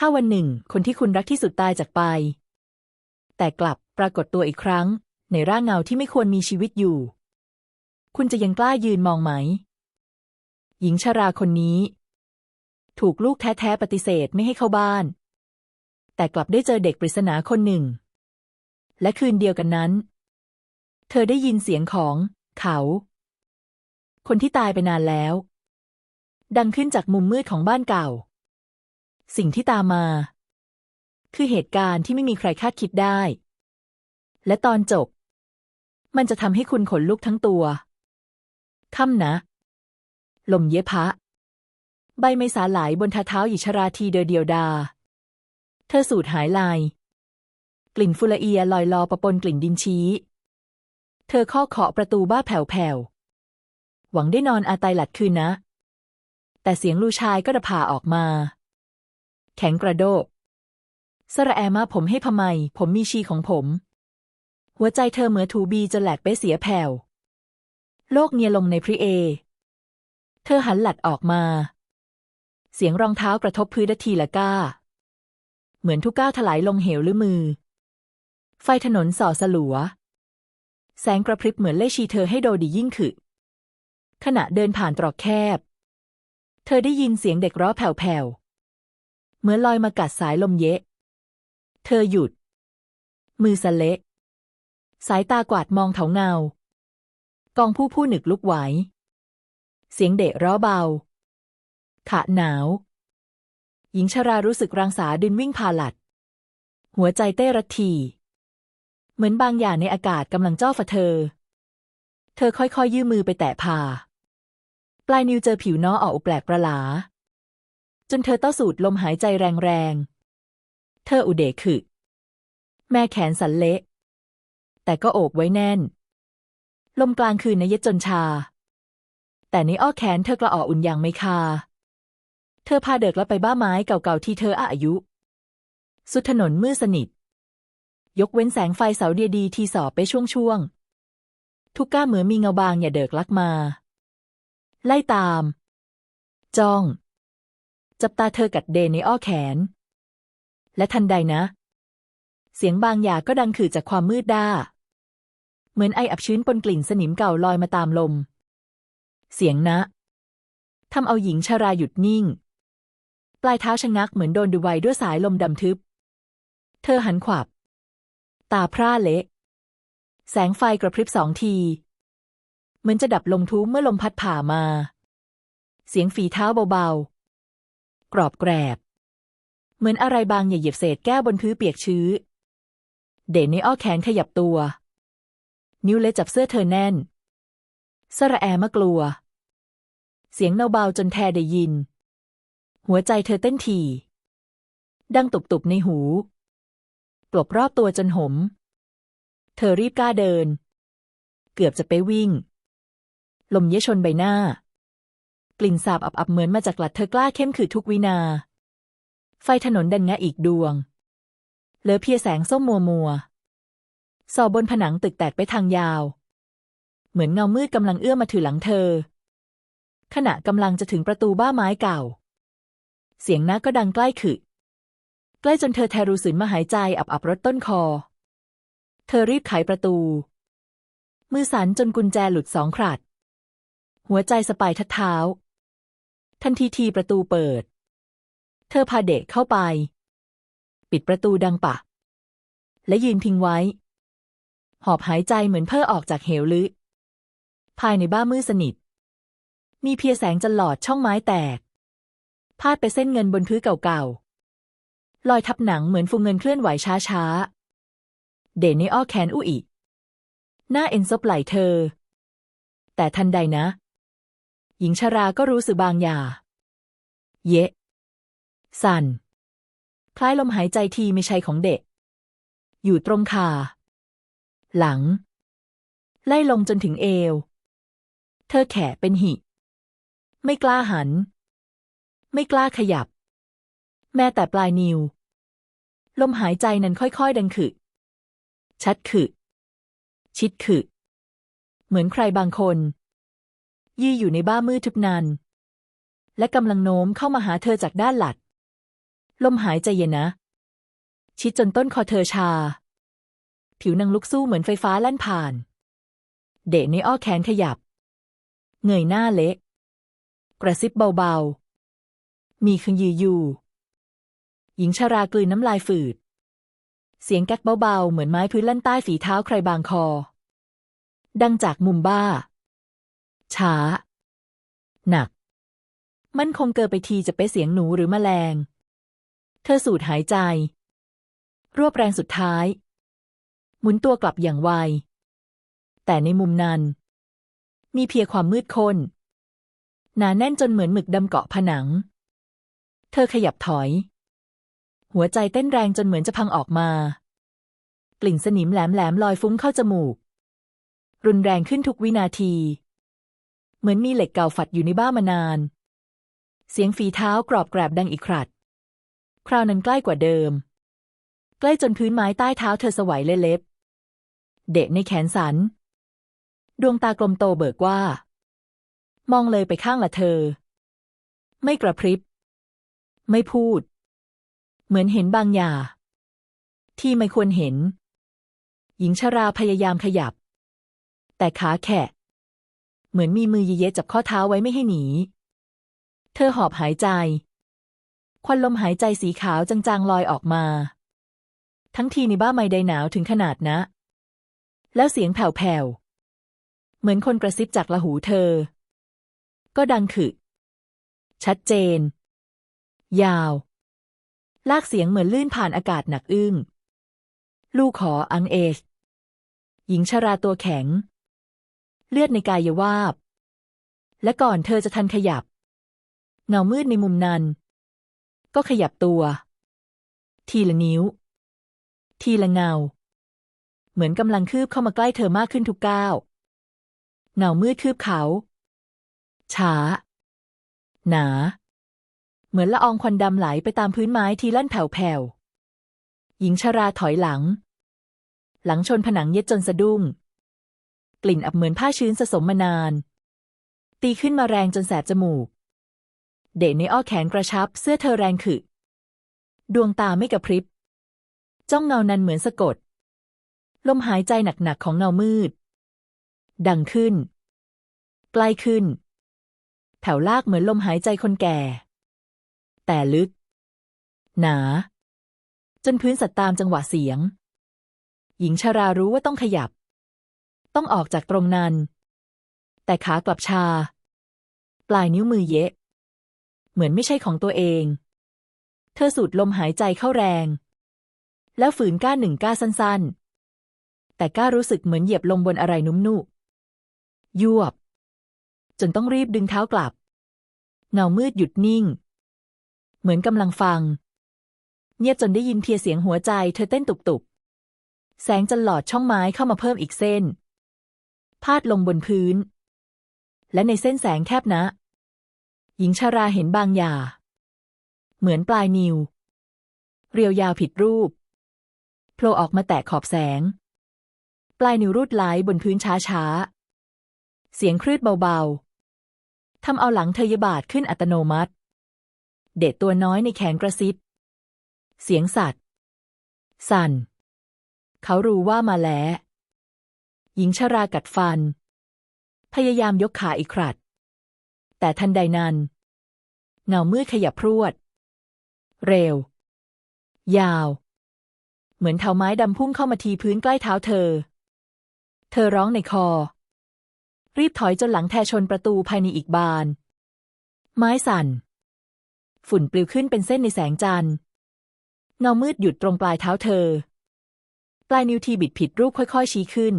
ถ้าวันหนึ่ง คนที่คุณรักที่สุดตายจากไป แต่กลับปรากฏตัวอีกครั้ง ในร่างเงาที่ไม่ควรมีชีวิตอยู่ คุณจะยังกล้ายืนมองไหม หญิงชราคนนี้ ถูกลูกแท้ๆปฏิเสธไม่ให้เข้าบ้าน แต่กลับได้เจอเด็กปริศนาคนหนึ่ง และคืนเดียวกันนั้น เธอได้ยินเสียงของเขา คนที่ตายไปนานแล้ว ดังขึ้นจากมุมมืดของบ้านเก่า สิ่งที่ตามมา คือเหตุการณ์ที่ไม่มีใครคาดคิดได้ และตอนจบ มันจะทำให้คุณขนลุกทั้งตัวค่ำนะ ลมเยพะ ใบไม้สาหลายบนทาเท้าหญิชราทีเดอเดียวดา เธอสูดหายลาย กลิ่นฟุลเอียลอยลอประปนกลิ่นดินชี้ เธอข้อเคาะประตูบ้าแผ่วๆ หวังได้นอนอาตายหลัดคืนนะ แต่เสียงลูชายก็ดะผ่าออกมา แข็งกระโดกสระแอมาผมให้พมไมผมมีชีของผม หัวใจเธอเหมือถูบีจนแหลกไปเสียแผ่ว โลกเงียลงในพริเอ เธอหันหลัดออกมา เสียงรองเท้ากระทบพื้นทีละก้า เหมือนทุกก้าวถลายลงเหวหรือมือ ไฟถนนส่อสลัว แสงกระพริบเหมือนเล่ชีเธอให้โดดียิ่งขึ้นขณะเดินผ่านตรอกแคบ เธอได้ยินเสียงเด็กร้อแผ่วๆ เหมือนลอยมากัดสายลมเยะ เธอหยุด มือสะเละสายตากวาดมองเถาเงา กองผู้ผู้หนึกลุกไหว เสียงเดะร้อเบา ขะหนาว หญิงชรารู้สึกรังสาดินวิ่งพาหลัด หัวใจเต้ระที เหมือนบางอย่างในอากาศกำลังจ้อฝะเธอ เธอค่อยๆยื่นมือไปแตะพาปลายนิ้วเจอผิวน้อออกแปลกประหลา จนเธอเต้าสูดลมหายใจแรงๆ เธออุเดขึแม่แขนสันเละ แต่ก็โอบไว้แน่น ลมกลางคืนนเย็ดจนชา แต่ในอ้อแขนเธอกระอ่ออุ่นอย่างไม่คา เธอพาเด็กแล้วไปบ้าไม้เก่าๆที่เธออายุ สุดถนนมืดสนิท ยกเว้นแสงไฟเสาเดียดีที่สอบไปช่วงๆ ทุกก้าเหมือนมีเงาบางอย่าเดิกลักมา ไล่ตาม จ้อง จับตาเธอกัดเดนในอ้อแขน และทันใดนะ เสียงบางอย่างก็ดังขื่อจากความมืดด้า เหมือนไออับชื้นปนกลิ่นสนิมเก่าลอยมาตามลม เสียงนะทำเอาหญิงชราหยุดนิ่ง ปลายเท้าชะงักเหมือนโดนดูไวด้วยสายลมดำทึบ เธอหันขวับ ตาพร่าเละแสงไฟกระพริบสองที เหมือนจะดับลงทุ้มเมื่อลมพัดผ่ามา เสียงฝีเท้าเบาๆ กรอบแกรบ เหมือนอะไรบางอย่าเหยียบเศษแก้วบนพื้นเปียกชื้อเดนในอ้อแขนขยับตัว นิ้วเล็จับเสื้อเธอแน่น สระแอมะกลัว เสียงเบาๆจนแทได้ยิน หัวใจเธอเต้นถี่ดังตุบๆในหู ปลบรอบตัวจนหม เธอรีบกล้าเดิน เกือบจะไปวิ่ง ลมเยชนใบหน้า กลิ่นสาบอับๆเหมือนมาจากหลัดเธอกล้าเข้มขืดทุกวินา ไฟถนนดันงะอีกดวง เหลือเพียงแสงส้มมัวมัวส่อบนผนังตึกแตกไปทางยาว เหมือนเงามืดกำลังเอื้อมมาถือหลังเธอ ขณะกำลังจะถึงประตูบ้าไม้เก่า เสียงน้าก็ดังใกล้ขึ้นใกล้จนเธอแทรู้สึนมาหายใจอับอับรถต้นคอ เธอรีบไขประตู มือสันจนกุญแจหลุดสองขรัดหัวใจสปายทัดเท้า ทันทีทีประตูเปิด เธอพาเด็กเข้าไป ปิดประตูดังปะ และยืนพิงไว้ หอบหายใจเหมือนเพ้อออกจากเหวลึก ภายในบ้านมืดสนิท มีเพียงแสงจันหลอดช่องไม้แตก พาดไปเส้นเงินบนพื้นเก่าๆลอยทับหนังเหมือนฟูงเงินเคลื่อนไหวช้าๆ เดนในอ้อแขนอุอีหน้าเอ็นซบไหลเธอ แต่ทันใดนะ หญิงชราก็รู้สึกบางอย่างเยะ สั่น คล้ายลมหายใจทีไม่ใช่ของเด็ก อยู่ตรงขาหลัง ไล่ลงจนถึงเอว เธอแขะเป็นหิ ไม่กล้าหัน ไม่กล้าขยับ แม้แต่ปลายนิ้ว ลมหายใจนั้นค่อยๆ ดังขึชัดขึชิดขึเหมือนใครบางคน ยี่อยู่ในบ้ามืดทึบนันและกำลังโน้มเข้ามาหาเธอจากด้านหลัด ลมหายใจเย็นนะ ชิดจนต้นคอเธอชา ผิวนางลุกสู้เหมือนไฟฟ้าลั่นผ่าน เดะในอ้อแขนขยับ เงยหน้าเละกระซิบเบาๆ มีคึงยืออยู่ หญิงชารากลืนน้ำลายฝืด เสียงแก๊กเบาๆ เหมือนไม้พื้นลั่นใต้ฝีเท้าใครบางคอ ดังจากมุมบ้า ช้า หนัก มันคงเกินไปทีจะไปนเสียงหนูหรือแมลง เธอสูดหายใจ รวบแรงสุดท้าย หมุนตัวกลับอย่างไว แต่ในมุมนั้น มีเพียงความมืดค้นหนาแน่นจนเหมือนหมึกดำเกาะผนัง เธอขยับถอย หัวใจเต้นแรงจนเหมือนจะพังออกมา กลิ่นสนิมแหลมๆลอยฟุ้งเข้าจมูก รุนแรงขึ้นทุกวินาที มือนมีเหล็กเก่าฝัดอยู่ในบ้ามานาน เสียงฝีเท้ากรอบแกรบดังอีกครัด คราวนั้นใกล้กว่าเดิม ใกล้จนพื้นไม้ใต้เท้าเธอสวัยเล็บ เดะในแขนสัน ดวงตากลมโตเบิกว่า มองเลยไปข้างละเธอ ไม่กระพริบ ไม่พูด เหมือนเห็นบางอย่าง ที่ไม่ควรเห็น หญิงชราพยายามขยับ แต่ขาแขะ เหมือนมีมือเยะๆจับข้อเท้าไว้ไม่ให้หนี เธอหอบหายใจ ควันลมหายใจสีขาวจางๆลอยออกมา ทั้งทีในบ้าไม่ได้หนาวถึงขนาดนะ แล้วเสียงแผ่วๆ เหมือนคนกระซิบจากละหูเธอ ก็ดังขึชัดเจน ยาว ลากเสียงเหมือนลื่นผ่านอากาศหนักอึ้ง ลูกขออังเอชหญิงชราตัวแข็ง เลือดในกายยวาบ และก่อนเธอจะทันขยับ เงามืดในมุมนั้น ก็ขยับตัว ทีละนิ้ว ทีละเงา เหมือนกำลังคืบเข้ามาใกล้เธอมากขึ้นทุกก้าวเงามืดคืบเขา ช้า หนา เหมือนละอองควันดำไหลไปตามพื้นไม้ทีลั่นแผ่วๆหญิงชราถอยหลัง หลังชนผนังเย็ดจนสะดุ้ง กลิ่นอับเหมือนผ้าชื้นสะสมมานาน ตีขึ้นมาแรงจนแสบจมูก เดะในอ้อแขนกระชับ เสื้อเธอแรงขึดวงตาไม่กระพริบ จ้องเงานั้นเหมือนสะกด ลมหายใจหนักๆของเงามืด ดังขึ้นใกล้ขึ้นแผ่วลากเหมือนลมหายใจคนแก่ แต่ลึก หนา จนพื้นสัตว์ตามจังหวะเสียง หญิงชารารู้ว่าต้องขยับ ต้องออกจากตรงนั้น แต่ขากลับชา ปลายนิ้วมือเยะ เหมือนไม่ใช่ของตัวเอง เธอสูดลมหายใจเข้าแรง แล้วฝืนก้าหนึ่งก้าสั้น ๆ แต่ก้ารู้สึกเหมือนเหยียบลงบนอะไรนุ่มนุ่ยวบ จนต้องรีบดึงเท้ากลับ เงามืดหยุดนิ่ง เหมือนกำลังฟัง เงียบจนได้ยินเพียเสียงหัวใจเธอเต้นตุบๆแสงจันหลอดช่องไม้เข้ามาเพิ่มอีกเส้น พาดลงบนพื้น และในเส้นแสงแคบนะ หญิงชาราเห็นบางอย่างเหมือนปลายนิวเรียวยาวผิดรูปโผล่ออกมาแตะขอบแสง ปลายนิ้วรูดไหลบนพื้นช้าๆ เสียงคลืดเบาๆทำเอาหลังเธอยบาดขึ้นอัตโนมัติ เด็ดตัวน้อยในแขนกระซิบ เสียงสัตว์ สั่น เขารู้ว่ามาแล้ว หญิงชรากัดฟัน พยายามยกขาอีกครัด แต่ทันใดนั้น เงามืดขยับพรวด เร็ว ยาว เหมือนเท้าไม้ดำพุ่งเข้ามาทีพื้นใกล้เท้าเธอ เธอร้องในคอ รีบถอยจนหลังแทชนประตูภายในอีกบาน ไม้สั่น ฝุ่นปลิวขึ้นเป็นเส้นในแสงจันทร์เงามืดหยุดตรงปลายเท้าเธอ ปลายนิ้วทีบิดผิดรูปค่อย ๆ ชี้ขึ้น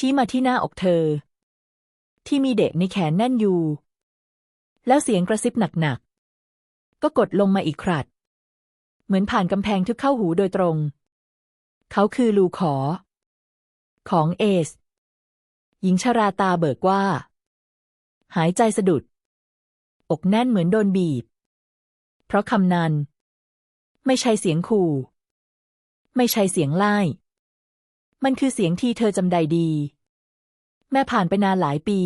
ชี้มาที่หน้าอกเธอ ที่มีเด็กในแขนแน่นอยู่ แล้วเสียงกระซิบหนักๆ ก็กดลงมาอีกครัด เหมือนผ่านกำแพงทึกเข้าหูโดยตรง เขาคือลูขอ ของเอส หญิงชราตาเบิกว่า หายใจสะดุด อกแน่นเหมือนโดนบีบ เพราะคำนั้น ไม่ใช่เสียงขู่ ไม่ใช่เสียงไล่ มันคือเสียงที่เธอจำได้ดี แม่ผ่านไปนานหลายปี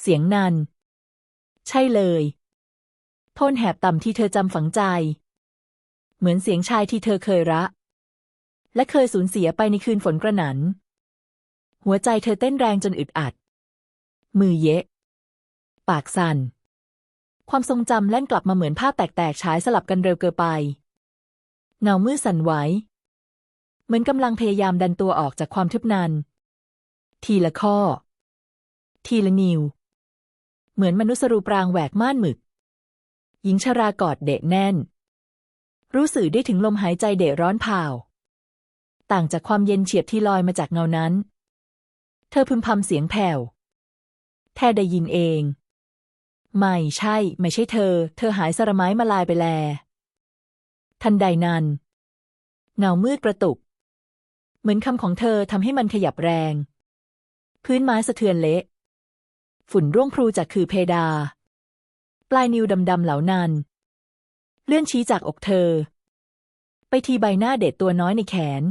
เสียงนั้น ใช่เลยโทนแหบต่ำที่เธอจำฝังใจ เหมือนเสียงชายที่เธอเคยรักและเคยสูญเสียไปในคืนฝนกระหนัน หัวใจเธอเต้นแรงจนอึดอัด มือเยะ ปากสั่น ความทรงจำแล่นกลับมาเหมือนภาพแตกๆฉายสลับกันเร็วเกินไป เงามืดสั่นไหว เหมือนกำลังพยายามดันตัวออกจากความทึบนันทีละข้อ ทีละนิ้วเหมือนมนุษย์รูปรางแหวกม่านหมึก หญิงชรากอดเดะแน่น รู้สึกได้ถึงลมหายใจเดะร้อนเผาต่างจากความเย็นเฉียบที่ลอยมาจากเงานั้น เธอพึมพำเสียงแผ่ว แท้ได้ยินเอง ไม่ใช่ ไม่ใช่เธอ เธอหายสระไม้มาลายไปแล ทันใดนั้น เงามืดกระตุก เหมือนคำของเธอทำให้มันขยับแรง พื้นไม้สะเทือนเละ ฝุ่นร่วงพลูจากคือเพดา ปลายนิ้วดำๆเหล่านั้น เลื่อนชี้จากอกเธอ ไปทีใบหน้าเด็ดตัวน้อยในแขน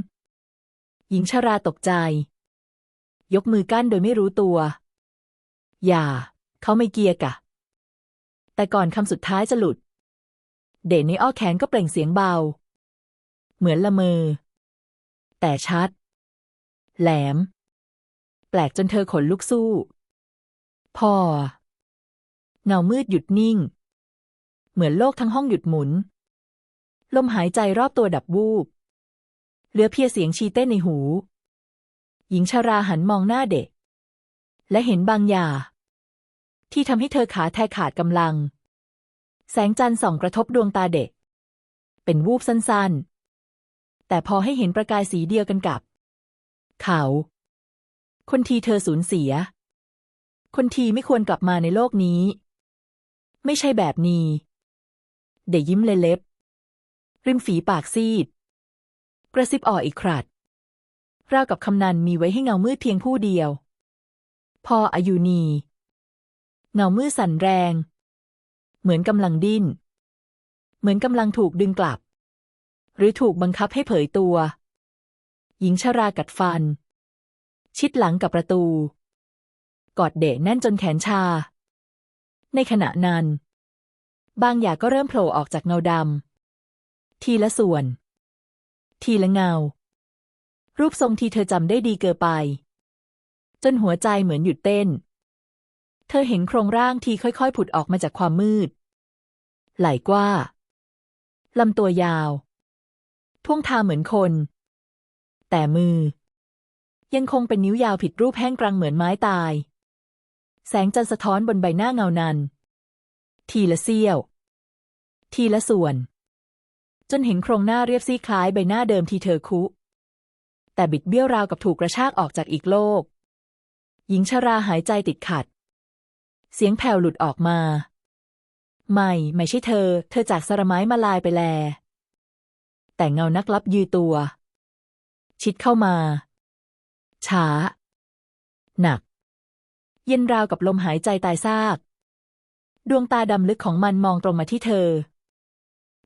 หญิงชราตกใจ ยกมือกั้นโดยไม่รู้ตัว อย่า เขาไม่เกียร์กะ แต่ก่อนคำสุดท้ายจะหลุด เดชในอ้อแขนก็เปล่งเสียงเบา เหมือนละเมอ แต่ชัด แหลม แปลกจนเธอขนลุกสู้ พอ เงามืดหยุดนิ่ง เหมือนโลกทั้งห้องหยุดหมุน ลมหายใจรอบตัวดับวูบ เหลือเพียงเสียงชีเต้นในหู หญิงชาราหันมองหน้าเด็ก และเห็นบางอย่าง ที่ทำให้เธอขาแทขาดกำลัง แสงจันทร์ส่องกระทบดวงตาเด็ก เป็นวูบสั้นๆ แต่พอให้เห็นประกายสีเดียวกันกับ เขา คนทีเธอสูญเสีย คนทีไม่ควรกลับมาในโลกนี้ ไม่ใช่แบบนี้ เด็กยิ้มเลยเล็บ ริมฝีปากซีด กระซิบอ่ออีกครัดราวกับคำนันมีไว้ให้เงามืดเพียงผู้เดียว พออายุนี เงามืดสั่นแรง เหมือนกำลังดิ้น เหมือนกำลังถูกดึงกลับ หรือถูกบังคับให้เผยตัว หญิงชรากัดฟัน ชิดหลังกับประตู กอดเดะแน่นจนแขนชา ในขณะนั้น บางอย่างก็เริ่มโผล่ออกจากเงาดำทีละส่วน ทีละเงา รูปทรงที่เธอจำได้ดีเกินไป จนหัวใจเหมือนหยุดเต้น เธอเห็นโครงร่างที่ค่อยๆ ผุดออกมาจากความมืด ไหล่กว่าลำตัวยาว ท่วงทาเหมือนคน แต่มือ ยังคงเป็นนิ้วยาวผิดรูปแห้งกรังเหมือนไม้ตาย แสงจันทร์สะท้อนบนใบหน้าเงานัน ทีละเสี้ยว ทีละส่วน จนเห็นโครงหน้าเรียบซี่คล้ายใบหน้าเดิมที่เธอคุ แต่บิดเบี้ยวราวกับถูกกระชากออกจากอีกโลก หญิงชราหายใจติดขัด เสียงแผ่วหลุดออกมา ไม่ ไม่ใช่เธอ เธอจากสระไม้มาลายไปแล แต่เงานักลับยือตัว ชิดเข้ามา ช้า หนัก เย็นราวกับลมหายใจตายซาก ดวงตาดำลึกของมันมองตรงมาที่เธอ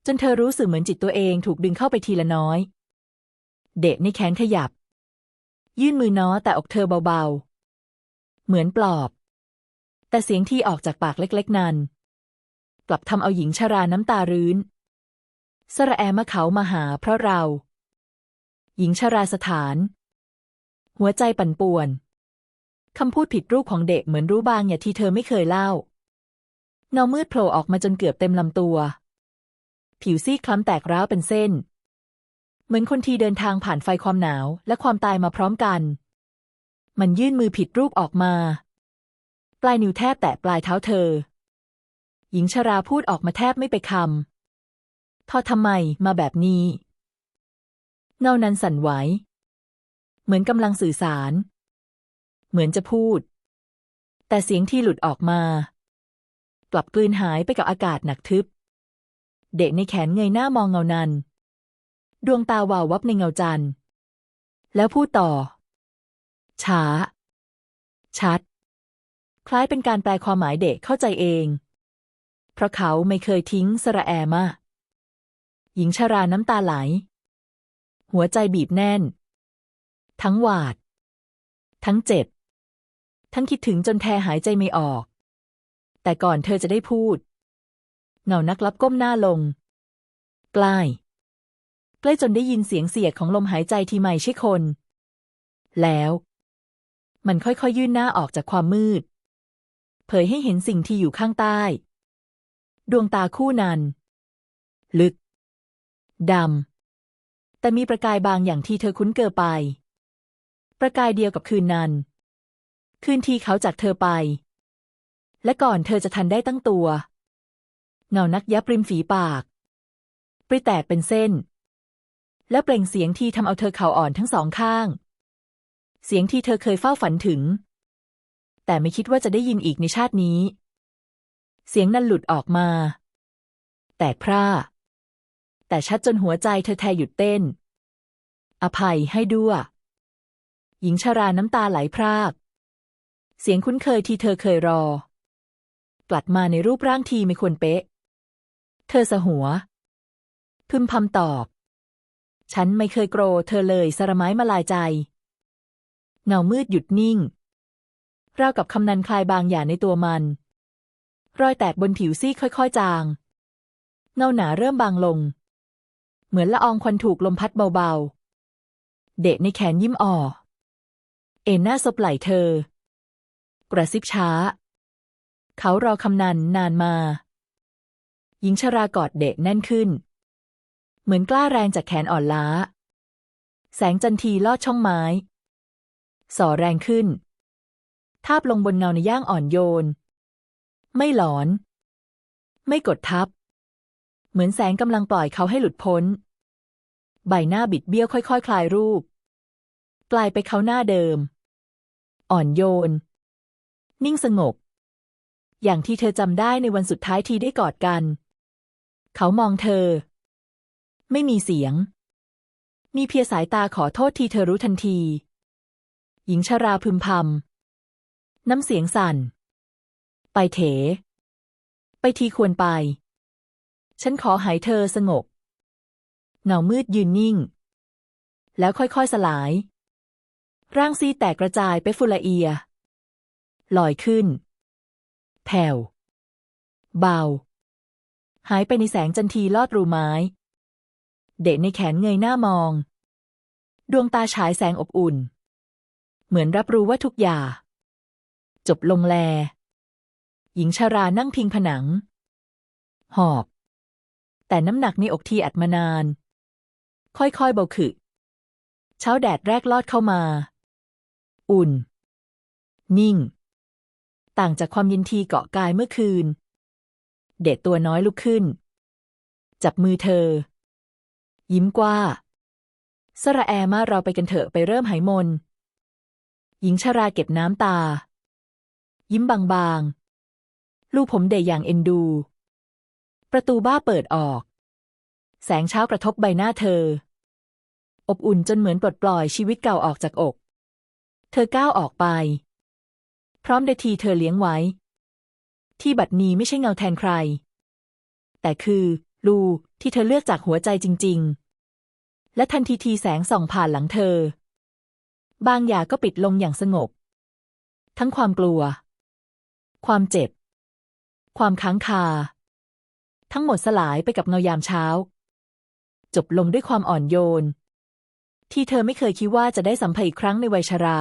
จนเธอรู้สึกเหมือนจิตตัวเองถูกดึงเข้าไปทีละน้อย เดะในแขนขยับ ยื่นมือน้อแต่อกเธอเบาๆ เหมือนปลอบ แต่เสียงที่ออกจากปากเล็กๆนั้นกลับทำเอาหญิงชราน้ำตารื้น สระแอมาเขามาหาเพราะเรา หญิงชราสถาน หัวใจปั่นป่วน คำพูดผิดรูปของเด็กเหมือนรู้บางอย่างที่เธอไม่เคยเล่าเงามืดโผล่ออกมาจนเกือบเต็มลำตัว ผิวซีดคล้ำแตกร้าวเป็นเส้น เหมือนคนที่เดินทางผ่านไฟความหนาวและความตายมาพร้อมกัน มันยื่นมือผิดรูปออกมา ปลายนิ้วแทบแตะปลายเท้าเธอ หญิงชราพูดออกมาแทบไม่ไปคำ ทอทำไมมาแบบนี้ เงานั้นสั่นไหว เหมือนกำลังสื่อสาร เหมือนจะพูด แต่เสียงที่หลุดออกมา กลับกลืนหายไปกับอากาศหนักทึบ เด็กในแขนเงยหน้ามองเงานั้น ดวงตาวาววับในเงาจันทร์ แล้วพูดต่อ ช้า ชัด คล้ายเป็นการแปลความหมายเด็กเข้าใจเอง เพราะเขาไม่เคยทิ้งสระแอมา หญิงชาราน้ำตาไหล หัวใจบีบแน่น ทั้งหวาด ทั้งเจ็บ ทั้งคิดถึงจนแทหายใจไม่ออก แต่ก่อนเธอจะได้พูด เงานักลับก้มหน้าลง ใกล้ใกล้จนได้ยินเสียงเสียดของลมหายใจที่ไม่ใช่คน แล้ว มันค่อยๆยื่นหน้าออกจากความมืด เผยให้เห็นสิ่งที่อยู่ข้างใต้ ดวงตาคู่นั้น ลึก ดำ แต่มีประกายบางอย่างที่เธอคุ้นเกินไป ประกายเดียวกับคืนนั้น คืนที่เขาจากเธอไป และก่อนเธอจะทันได้ตั้งตัว เงานักยับริมฝีปากปริแตกเป็นเส้น แล้วเปล่งเสียงที่ทำเอาเธอเข่าอ่อนทั้งสองข้าง เสียงที่เธอเคยเฝ้าฝันถึง แต่ไม่คิดว่าจะได้ยินอีกในชาตินี้ เสียงนั้นหลุดออกมา แตกพร่า แต่ชัดจนหัวใจเธอแทหยุดเต้น อภัยให้ด้วย หญิงชาราน้ำตาไหลพราก เสียงคุ้นเคยที่เธอเคยรอ กลัดมาในรูปร่างทีไม่ควรเป๊ะ เธอสะหัว พึมพำตอบ ฉันไม่เคยโกรธเธอเลยสระไม้มาลายใจ เงามืดหยุดนิ่งราวกับคำนันคลายบางอย่างในตัวมัน รอยแตกบนผิวซี่ค่อย ๆ จาง เงาหนาเริ่มบางลง เหมือนละอองควันถูกลมพัดเบาๆ เดะในแขนยิ้มอ่อ เอ็นหน้าซบไหล่เธอ กระซิบช้า เขารอคำนันนานมา หญิงชรากอดเดะแน่นขึ้น เหมือนกล้าแรงจากแขนอ่อนล้า แสงจันทีลอดช่องไม้ ส่อแรงขึ้น ทาบลงบนเงาในย่างอ่อนโยน ไม่หลอน ไม่กดทับ เหมือนแสงกำลังปล่อยเขาให้หลุดพ้น ใบหน้าบิดเบี้ยวค่อยๆคคลายรูป กลายไปเขาหน้าเดิม อ่อนโยน นิ่งสงบ อย่างที่เธอจำได้ในวันสุดท้ายที่ได้กอดกัน เขามองเธอ ไม่มีเสียง มีเพียงสายตาขอโทษที่เธอรู้ทันที หญิงชราพึมพำน้ำเสียงสั่น ไปเถ ไปทีควรไป ฉันขอหายเธอสงบ เงามืดยืนนิ่ง แล้วค่อยๆสลาย ร่างซีแตกกระจายไปฟุละเอีย ลอยขึ้น แผ่ว เบา หายไปในแสงจันทีลอดรูไม้ เด็กในแขนเงยหน้ามอง ดวงตาฉายแสงอบอุ่น เหมือนรับรู้ว่าทุกอย่าง จบลงแล หญิงชารานั่งพิงผนัง หอบ แต่น้ำหนักในอกทีอัดมานาน ค่อยๆเบาขึ้นเช้าแดดแรกลอดเข้ามา อุ่น นิ่ง ต่างจากความยินทีเกาะกายเมื่อคืน เด็กตัวน้อยลุกขึ้น จับมือเธอ ยิ้มกว้าสระแอมาเราไปกันเถอะไปเริ่มหายมน หญิงชาราเก็บน้ำตา ยิ้มบางๆ ลูกผมเดยอย่างเอ็นดู ประตูบ้าเปิดออก แสงเช้ากระทบใบหน้าเธอ อบอุ่นจนเหมือนปลดปล่อยชีวิตเก่าออกจากอก เธอก้าวออกไป พร้อมเดทีเธอเลี้ยงไว้ ที่บัดนี้ไม่ใช่เงาแทนใคร แต่คือ ลูที่เธอเลือกจากหัวใจจริง ๆ และทันทีทีแสงส่องผ่านหลังเธอ บางอย่างก็ปิดลงอย่างสงบ ทั้งความกลัว ความเจ็บ ความค้างคา ทั้งหมดสลายไปกับเงายามเช้า จบลงด้วยความอ่อนโยน ที่เธอไม่เคยคิดว่าจะได้สัมผัสอีกครั้งในวัยชรา